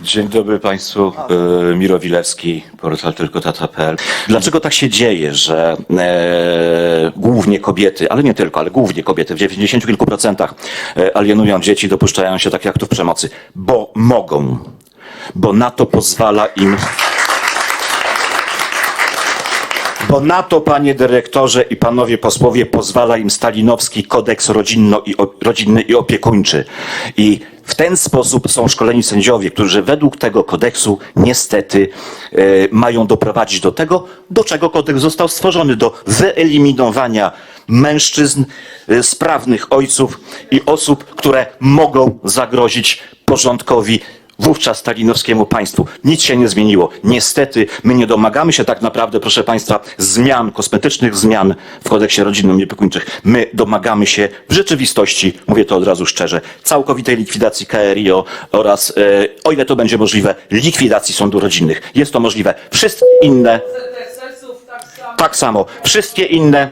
Dzień dobry Państwu. E, Miro Wilewski, portal tylko tata.pl. Dlaczego tak się dzieje, że e, głównie kobiety, ale nie tylko, ale głównie kobiety w 90 kilku procentach e, alienują dzieci, dopuszczają się takich aktów przemocy? Bo mogą. Bo na to pozwala im Bo na to, panie dyrektorze i panowie posłowie, pozwala im stalinowski kodeks rodzinno i, rodzinny i opiekuńczy. I w ten sposób są szkoleni sędziowie, którzy według tego kodeksu niestety e, mają doprowadzić do tego, do czego kodeks został stworzony, do wyeliminowania mężczyzn, e, sprawnych ojców i osób, które mogą zagrozić porządkowi wówczas stalinowskiemu państwu. Nic się nie zmieniło. Niestety my nie domagamy się tak naprawdę, proszę Państwa, zmian, kosmetycznych zmian w kodeksie rodzinnym i opiekuńczych. My domagamy się w rzeczywistości, mówię to od razu szczerze, całkowitej likwidacji KRIO oraz, e, o ile to będzie możliwe, likwidacji sądów rodzinnych. Jest to możliwe. Wszystkie inne tak tak samo. Wszystkie inne